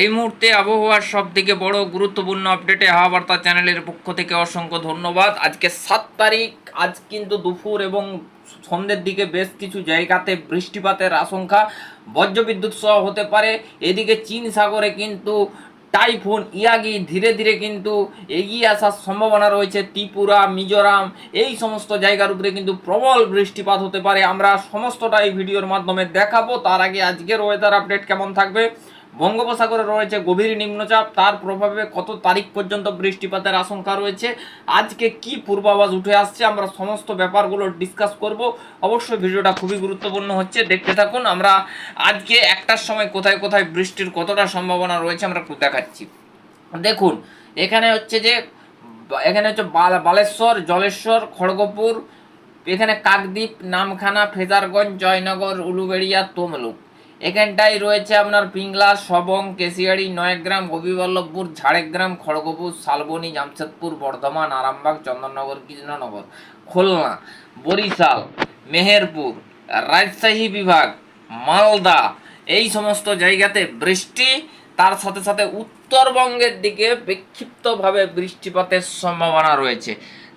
এই মুহূর্তে আবহাওয়ার সব থেকে বড় গুরুত্বপূর্ণ আপডেটে হাওয়া বার্তা চ্যানেলের পক্ষ থেকে অসংখ্য ধন্যবাদ। আজকে সাত তারিখ, আজ কিন্তু দুপুর এবং সন্ধ্যের দিকে বেশ কিছু জায়গাতে বৃষ্টিপাতের আশঙ্কা। বজ্রবিদ্যুৎ সহ হতে পারে, এদিকে চীন সাগরে কিন্তু টাইফুন, ইয়াগি ধীরে ধীরে কিন্তু এগিয়ে আসার সম্ভাবনা রয়েছে। ত্রিপুরা, মিজোরাম, এই সমস্ত জায়গার উপরে কিন্তু প্রবল বৃষ্টিপাত হতে পারে। আমরা সমস্তটা এই ভিডিওর মাধ্যমে দেখাবো। তার আগে আজকের ওয়েদার আপডেট কেমন থাকবে? বঙ্গোপসাগরে রয়েছে গভীর নিম্নচাপ, তার প্রভাবে কত তারিখ পর্যন্ত বৃষ্টিপাতের আশঙ্কা রয়েছে, আজকে কি পূর্বাভাস উঠে আসছে, আমরা সমস্ত ব্যাপারগুলো ডিসকাস করব। অবশ্যই ভিডিওটা খুবই গুরুত্বপূর্ণ হচ্ছে, দেখতে থাকুন, আমরা আজকে একটার সময় কোথায় কোথায় বৃষ্টির কতটা সম্ভাবনা রয়েছে আমরা একটু দেখাচ্ছি। দেখুন, এখানে হচ্ছে যে, এখানে হচ্ছে বালেশ্বর, জলেশ্বর, খড়গপুর, এখানে কাকদ্বীপ, নামখানা, ফেজারগঞ্জ, জয়নগর, উলুবেড়িয়া, তমলুক। এখানটাই রয়েছে আপনার পিংলা, সবং, কেশিয়াড়ি, নয়গ্রাম, গোপীবল্লভপুর, ঝাড়গ্রাম, খড়গপুর, শালবনী, জামশেদপুর, বর্ধমান, আরামবাগ, চন্দননগর, কৃষ্ণনগর, খুলনা, বরিশাল, মেহেরপুর, রাজশাহী বিভাগ, মালদা। এই সমস্ত জায়গাতে বৃষ্টি, তার সাথে সাথে উত্তরবঙ্গের দিকে বিক্ষিপ্তভাবে বৃষ্টিপাতের সম্ভাবনা রয়েছে।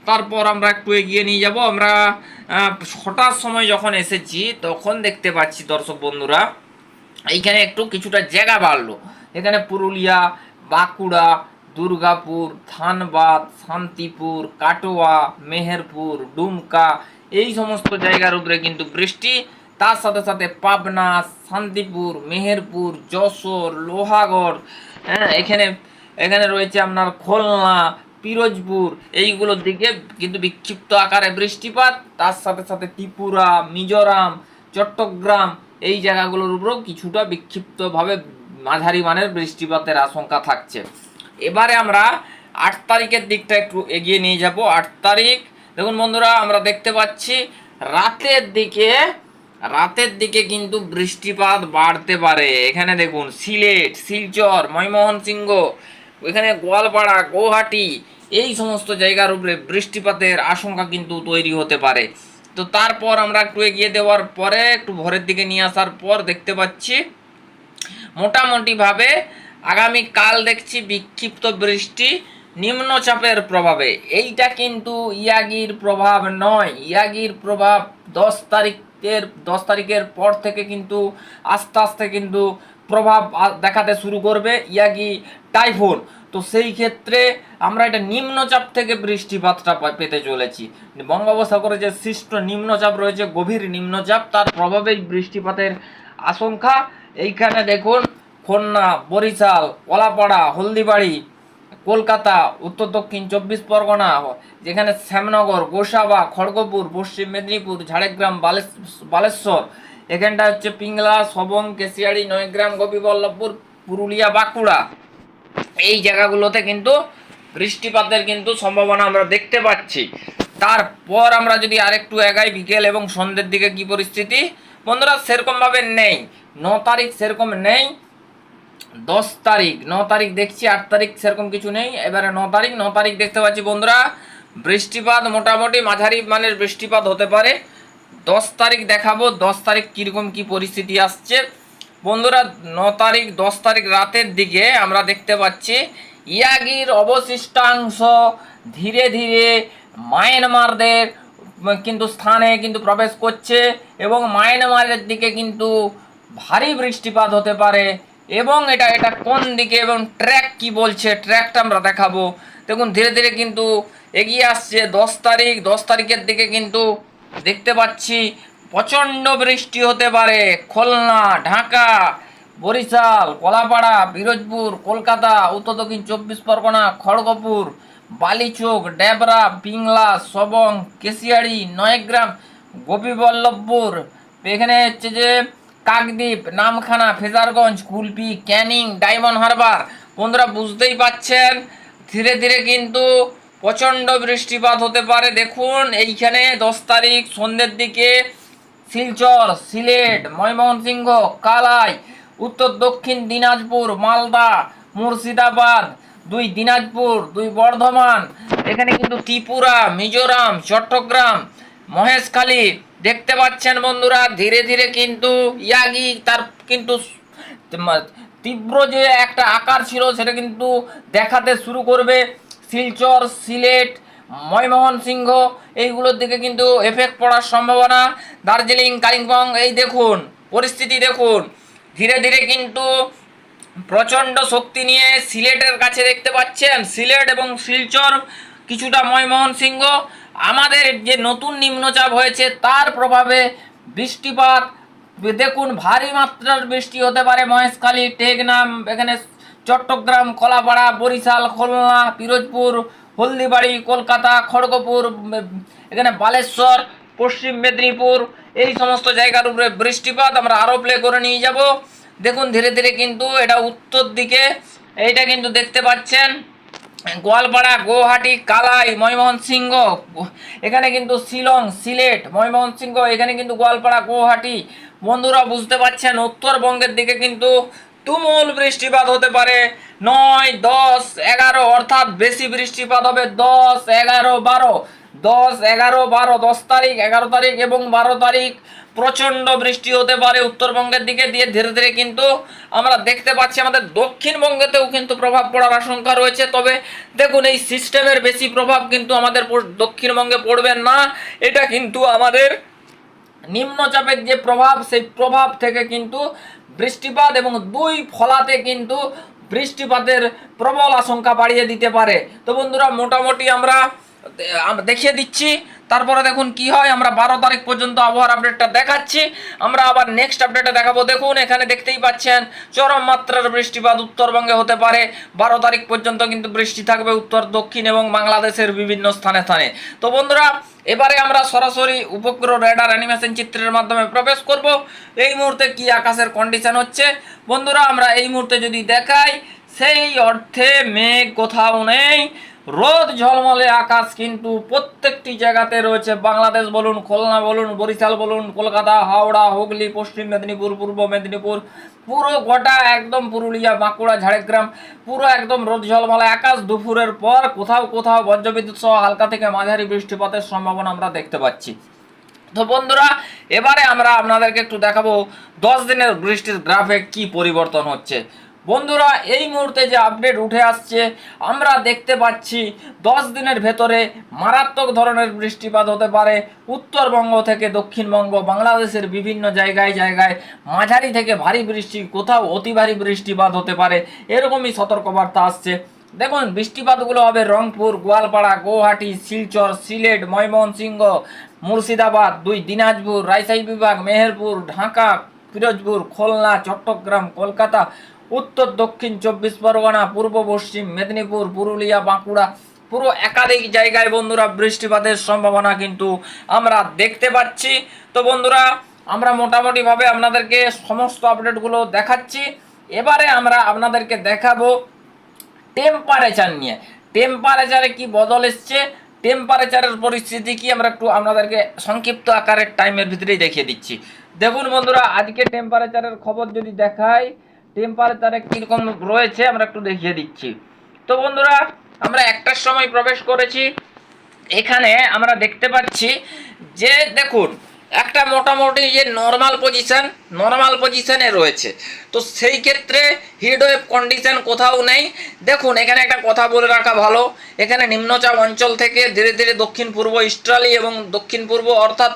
তারপর আমরা একটু এগিয়ে নিয়ে যাব। আমরা ছটার সময় যখন এসেছি, তখন দেখতে পাচ্ছি দর্শক বন্ধুরা এইখানে একটু কিছুটা জায়গা বাড়লো। এখানে পুরুলিয়া, বাঁকুড়া, দুর্গাপুর, ধানবাদ, শান্তিপুর, কাটোয়া, মেহেরপুর, ডুমকা, এই সমস্ত জায়গার উপরে কিন্তু বৃষ্টি। তার সাথে সাথে পাবনা, শান্তিপুর, মেহেরপুর, যশোর, লোহাগড় হ্যাঁ এখানে এখানে রয়েছে আপনার খুলনা, পিরোজপুর, এইগুলোর দিকে কিন্তু বিক্ষিপ্ত আকারে বৃষ্টিপাত। তার সাথে সাথে ত্রিপুরা, মিজোরাম চট্টগ্রাম, এই জায়গাগুলোর উপরেও কিছুটা বিক্ষিপ্তভাবে মাঝারি মানের বৃষ্টিপাতের আশঙ্কা থাকছে। এবারে আমরা আট তারিখের দিকটা একটু এগিয়ে নিয়ে যাব। আট তারিখ, দেখুন বন্ধুরা, আমরা দেখতে পাচ্ছি রাতের দিকে রাতের দিকে কিন্তু বৃষ্টিপাত বাড়তে পারে। এখানে দেখুন, সিলেট, শিলচর ময়মোহন সিংহ এখানে গোয়ালপাড়া, গৌহাটি, এই সমস্ত জায়গার উপরে বৃষ্টিপাতের আশঙ্কা কিন্তু তৈরি হতে পারে। তো তারপর আমরা একটু এগিয়ে দেওয়ার পরে একটু ভোরের দিকে নিয়ে আসার পর দেখতে পাচ্ছি, মোটামুটিভাবে আগামী কাল দেখছি বিক্ষিপ্ত বৃষ্টি, নিম্নচাপের প্রভাবে। এইটা কিন্তু ইয়াগির প্রভাব নয়। ইয়াগির প্রভাব দশ তারিখের দশ তারিখের পর থেকে কিন্তু আস্তে আস্তে কিন্তু প্রভাব দেখাতে শুরু করবে ইয়াগি টাইফুন। তো সেই ক্ষেত্রে আমরা এটা নিম্নচাপ থেকে বৃষ্টিপাতটা পেতে চলেছি। বঙ্গোপসাগরে যে সৃষ্ট নিম্নচাপ রয়েছে, গভীর নিম্নচাপ, তার প্রভাবেই বৃষ্টিপাতের আশঙ্কা। এইখানে দেখুন, খুলনা, বরিশাল, কলাপাড়া, হলদিবাড়ি, কলকাতা, উত্তর দক্ষিণ, চব্বিশ পরগনা, যেখানে শ্যামনগর, গোসাবা, খড়গপুর, পশ্চিম মেদিনীপুর, ঝাড়গ্রাম বালেশ্বর এখানটা হচ্ছে পিংলা, সবং, কেশিয়াড়ি, নয়গ্রাম, গোপীবল্লভপুর, পুরুলিয়া, বাঁকুড়া। এই জায়গাগুলোতে কিন্তু বৃষ্টিপাতের কিন্তু সম্ভাবনা আমরা দেখতে পাচ্ছি। তারপর আমরা যদি আরেকটু এগাই বিকেল এবং সন্ধ্যের দিকে কি পরিস্থিতি? বন্ধুরা, সেরকমভাবে নেই। ন তারিখ সেরকম নেই। দশ তারিখ, ন তারিখ দেখছি, আট তারিখ সেরকম কিছু নেই। এবারে ন তারিখ ন তারিখ দেখতে পাচ্ছি বন্ধুরা, বৃষ্টিপাত মোটামুটি মাঝারি মানের বৃষ্টিপাত হতে পারে। দশ তারিখ দেখাবো, দশ তারিখ কীরকম কি পরিস্থিতি আসছে। বন্ধুরা, ন তারিখ, দশ তারিখ রাতের দিকে আমরা দেখতে পাচ্ছি ইয়াগির অবশিষ্টাংশ ধীরে ধীরে মায়ানমারদের, কিন্তু স্থানে কিন্তু প্রবেশ করছে এবং মায়ানমারের দিকে কিন্তু ভারী বৃষ্টিপাত হতে পারে। এবং এটা এটা কোন দিকে এবং ট্র্যাক কি বলছে, ট্র্যাকটা আমরা দেখাবো। দেখুন, ধীরে ধীরে কিন্তু এগিয়ে আসছে। দশ তারিখ, দশ তারিখের দিকে কিন্তু দেখতে পাচ্ছি প্রচণ্ড বৃষ্টি হতে পারে। খুলনা, ঢাকা, বরিশাল, কলাপাড়া পিরোজপুর কলকাতা উত্তর দক্ষিণ চব্বিশ পরগনা, খড়গপুর, বালিচোক, ডেবরা, পিংলা, সবং, কেশিয়াড়ি, নয়গ্রাম, গোপীবল্লভপুর। এখানে হচ্ছে যে কাকদ্বীপ, নামখানা, ফেজারগঞ্জ, কুলপি, ক্যানিং, ডায়মন্ড হারবার। বন্ধুরা বুঝতেই পাচ্ছেন, ধীরে ধীরে কিন্তু প্রচণ্ড বৃষ্টিপাত হতে পারে। দেখুন, এইখানে দশ তারিখ, সন্ধ্যের দিকে শিলচর, সিলেট, ময়মনসিংহ, কালাই, উত্তর দক্ষিণ দিনাজপুর, মালদা, মুর্শিদাবাদ, দুই দিনাজপুর, দুই বর্ধমান, এখানে কিন্তু ত্রিপুরা, মিজোরাম, চট্টগ্রাম, মহেশখালী দেখতে পাচ্ছেন বন্ধুরা, ধীরে ধীরে কিন্তু ইয়াগি তার কিন্তু তীব্র যে একটা আকার ছিল সেটা কিন্তু দেখাতে শুরু করবে। শিলচর, সিলেট ময়মোহন সিংহ এইগুলোর দিকে কিন্তু এফেক্ট পড়ার সম্ভাবনা। দার্জিলিং, কালিম্পং, এই দেখুন, পরিস্থিতি দেখুন। ধীরে ধীরে কিন্তু প্রচণ্ড শক্তি নিয়ে সিলেটের কাছে দেখতে পাচ্ছেন। সিলেট এবং শিলচর কিছুটা ময়মোহন সিংহ আমাদের যে নতুন নিম্নচাপ হয়েছে, তার প্রভাবে বৃষ্টিপাত, দেখুন, ভারী মাত্রার বৃষ্টি হতে পারে মহেশখালী, টেকনাম, এখানে চট্টগ্রাম, কলাপাড়া, বরিশাল, খুলনা, পিরোজপুর হলদিবাড়ি, কলকাতা, খড়গপুর এখানে বালেশ্বর, পশ্চিম মেদিনীপুর, এই সমস্ত জায়গার উপরে বৃষ্টিপাত আমরা আরও প্লে করে নিয়ে যাব। দেখুন, ধীরে ধীরে কিন্তু এটা উত্তর দিকে, এইটা কিন্তু দেখতে পাচ্ছেন। গোয়ালপাড়া গুয়াহাটি কালাই ময়মোহন সিংহ এখানে কিন্তু শিলং, সিলেট ময়মোহন সিংহ এখানে কিন্তু গোয়ালপাড়া গুয়াহাটি বন্ধুরা, বুঝতে পারছেন, উত্তরবঙ্গের দিকে কিন্তু তুমুল বৃষ্টিপাত হতে পারে। নয়, দশ, এগারো, অর্থাৎ বেশি বৃষ্টিপাত হবে দশ, এগারো, বারো। দশ, এগারো, বারো, দশ তারিখ, এগারো তারিখ এবং বারো তারিখ প্রচণ্ড বৃষ্টি হতে পারে উত্তরবঙ্গের দিকে। দিয়ে ধীরে ধীরে কিন্তু আমরা দেখতে পাচ্ছি আমাদের দক্ষিণবঙ্গেতেও কিন্তু প্রভাব পড়ার আশঙ্কা রয়েছে। তবে দেখুন, এই সিস্টেমের বেশি প্রভাব কিন্তু আমাদের দক্ষিণবঙ্গে পড়বে না। এটা কিন্তু আমাদের নিম্নচাপের যে প্রভাব, সেই প্রভাব থেকে কিন্তু বৃষ্টিপাত এবং দুই ফলাতে কিন্তু বৃষ্টিপাতের প্রবল আশঙ্কা বাড়িয়ে দিতে পারে। তো বন্ধুরা, মোটামুটি আমরা দেখিয়ে দিচ্ছি। তারপরে দেখুন কি হয়, আমরা বারো তারিখ পর্যন্ত আবহাওয়ার আপডেটটা দেখাচ্ছি। আমরা আবার নেক্সট আপডেটে দেখাবো। দেখুন, এখানে দেখতেই পাচ্ছেন, চরম মাত্রার বৃষ্টিপাত উত্তরবঙ্গে হতে পারে। বারো তারিখ পর্যন্ত কিন্তু বৃষ্টি থাকবে উত্তর, দক্ষিণ এবং বাংলাদেশের বিভিন্ন স্থানে স্থানে। তো বন্ধুরা এবারে আমরা সরাসরি উপগ্রহ রেডার অ্যানিমেশন চিত্রের মাধ্যমে প্রবেশ করব। এই মুহূর্তে কি আকাশের কন্ডিশন হচ্ছে? বন্ধুরা, আমরা এই মুহূর্তে যদি দেখাই, সেই অর্থে মেঘ কোথাও নেই। রোদ ঝলমলে আকাশ কিন্তু প্রত্যেকটি জায়গাতে রয়েছে। বাংলাদেশ বলুন, খুলনা বলুন, বরিশাল বলুন, কলকাতা, হাওড়া, হুগলি, পশ্চিম মেদিনীপুর, পূর্ব মেদিনীপুর, পুরো গোটা একদম পুরুলিয়া, বাঁকুড়া, ঝাড়গ্রাম, পুরো একদম রোদ ঝলমলে আকাশ দুপুরের পর কোথাও কোথাও বজ্রবিদ্যুৎ সহ হালকা থেকে মাঝারি বৃষ্টিপাতের সম্ভাবনা আমরা দেখতে পাচ্ছি। তো বন্ধুরা, এবারে আমরা আপনাদেরকে একটু দেখাবো দশ দিনের বৃষ্টির গ্রাফে কি পরিবর্তন হচ্ছে। বন্ধুরা, এই মুহূর্তে যে আপডেট উঠে আসছে, আমরা দেখতে পাচ্ছি দশ দিনের ভেতরে মারাত্মক ধরনের বৃষ্টিপাত হতে পারে। উত্তরবঙ্গ থেকে দক্ষিণবঙ্গ, বাংলাদেশের বিভিন্ন জায়গায় জায়গায় মাঝারি থেকে ভারী বৃষ্টি, কোথাও অতি ভারী বৃষ্টিপাত হতে পারে। এরকমই সতর্কবার্তা আসছে। দেখুন, বৃষ্টিপাতগুলো হবে রংপুর, গোয়ালপাড়া গুয়াহাটি শিলচর, সিলেট, ময়মনসিংহ, মুর্শিদাবাদ, দুই দিনাজপুর, রাজশাহী বিভাগ, মেহেরপুর, ঢাকা, পিরোজপুর, খুলনা, চট্টগ্রাম, কলকাতা উত্তর, দক্ষিণ, চব্বিশ পরগনা, পূর্ব, পশ্চিম, মেদিনীপুর, পুরুলিয়া, বাঁকুড়া, পুরো একাধিক জায়গায় বন্ধুরা বৃষ্টিপাতের সম্ভাবনা কিন্তু আমরা দেখতে পাচ্ছি। তো বন্ধুরা, আমরা মোটামুটিভাবে আপনাদেরকে সমস্ত আপডেটগুলো দেখাচ্ছি। এবারে আমরা আপনাদেরকে দেখাবো টেম্পারেচার নিয়ে। টেম্পারেচারে কি বদল এসছে? টেম্পারেচারের পরিস্থিতি কি আমরা একটু আপনাদেরকে সংক্ষিপ্ত আকারের টাইমের ভিতরেই দেখিয়ে দিচ্ছি। দেখুন বন্ধুরা, আজকে টেম্পারেচারের খবর যদি দেখাই টেম্পারেচারে কীরকম রয়েছে আমরা একটু দেখিয়ে দিচ্ছি। তো বন্ধুরা, আমরা একটার সময় প্রবেশ করেছি। এখানে আমরা দেখতে পাচ্ছি যে, দেখুন, একটা মোটামুটি যে নর্মাল পজিশন নর্মাল পজিশানে রয়েছে। তো সেই ক্ষেত্রে হিটওয়েভ কন্ডিশন কোথাও নেই। দেখুন, এখানে একটা কথা বলে রাখা ভালো। এখানে নিম্নচাপ অঞ্চল থেকে ধীরে ধীরে দক্ষিণ পূর্ব ইস্ট্রালি এবং দক্ষিণ পূর্ব অর্থাৎ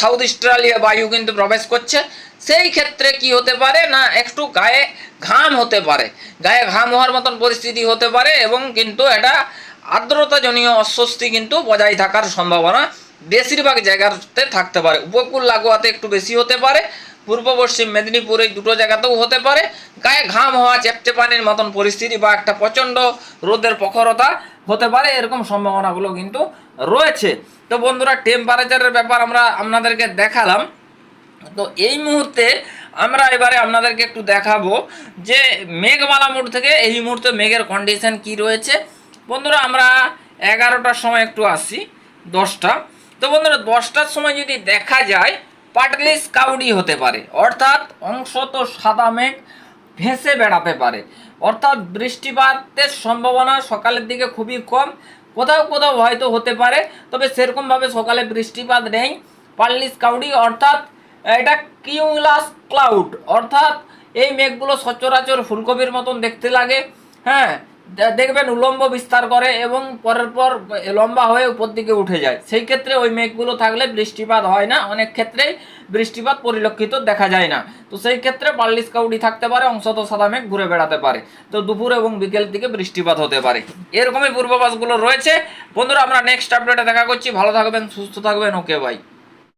সাউথ ইস্ট্রালিয়া বায়ু কিন্তু প্রবেশ করছে। সেই ক্ষেত্রে কি হতে পারে না, একটু গায়ে ঘাম হতে পারে। গায়ে ঘাম হওয়ার মতন পরিস্থিতি হতে পারে এবং কিন্তু এটা আর্দ্রতাজনীয় অস্বস্তি কিন্তু বজায় থাকার সম্ভাবনা বেশিরভাগ জায়গাতে থাকতে পারে। উপকূল লাগোয়াতে একটু বেশি হতে পারে, পূর্ব পশ্চিম মেদিনীপুর এই দুটো জায়গাতেও হতে পারে। গায়ে ঘাম হওয়া চেপটে পানির মতন পরিস্থিতি বা একটা প্রচণ্ড রোদের প্রখরতা হতে পারে, এরকম সম্ভাবনাগুলো কিন্তু রয়েছে। তো বন্ধুরা টেম্পারেচারের ব্যাপার আমরা আপনাদেরকে দেখালাম। তো এই মুহূর্তে আমরা এবারে আপনাদেরকে একটু দেখাবো যে মেঘমালা মোড় থেকে এই মুহূর্তে মেঘের কন্ডিশন কি রয়েছে। বন্ধুরা, আমরা এগারোটার সময় একটু আসি, দশটা। তো বন্ধুরা, দশটার সময় যদি দেখা যায়, পাটলিস কাউডি হতে পারে। অর্থাৎ অংশত সাদা মেঘ ভেসে বেড়াতে পারে। অর্থাৎ বৃষ্টিপাতের সম্ভাবনা সকালের দিকে খুবই কম। কোথাও কোথাও হয়তো হতে পারে, তবে সেরকমভাবে সকালে বৃষ্টিপাত নেই। পাল্লিস কাউডি, অর্থাৎ এটা কিউলাস ক্লাউড। অর্থাৎ এই মেঘগুলো সচরাচর ফুলকপির মতন দেখতে লাগে। হ্যাঁ দেখবেন উলম্ব বিস্তার করে এবং পরের পর লম্বা হয়ে উপর দিকে উঠে যায়। সেই ক্ষেত্রে ওই মেঘগুলো থাকলে বৃষ্টিপাত হয় না। অনেক ক্ষেত্রেই বৃষ্টিপাত পরিলক্ষিত দেখা যায় না। তো সেই ক্ষেত্রে বার্লিশ কাউডি থাকতে পারে, অংশত সাদা মেঘ ঘুরে বেড়াতে পারে। তো দুপুর এবং বিকেল দিকে বৃষ্টিপাত হতে পারে। এরকমই পূর্বাভাসগুলো রয়েছে। বন্ধুরা, আমরা নেক্সট আপডেটে দেখা করছি। ভালো থাকবেন, সুস্থ থাকবেন। Okay bye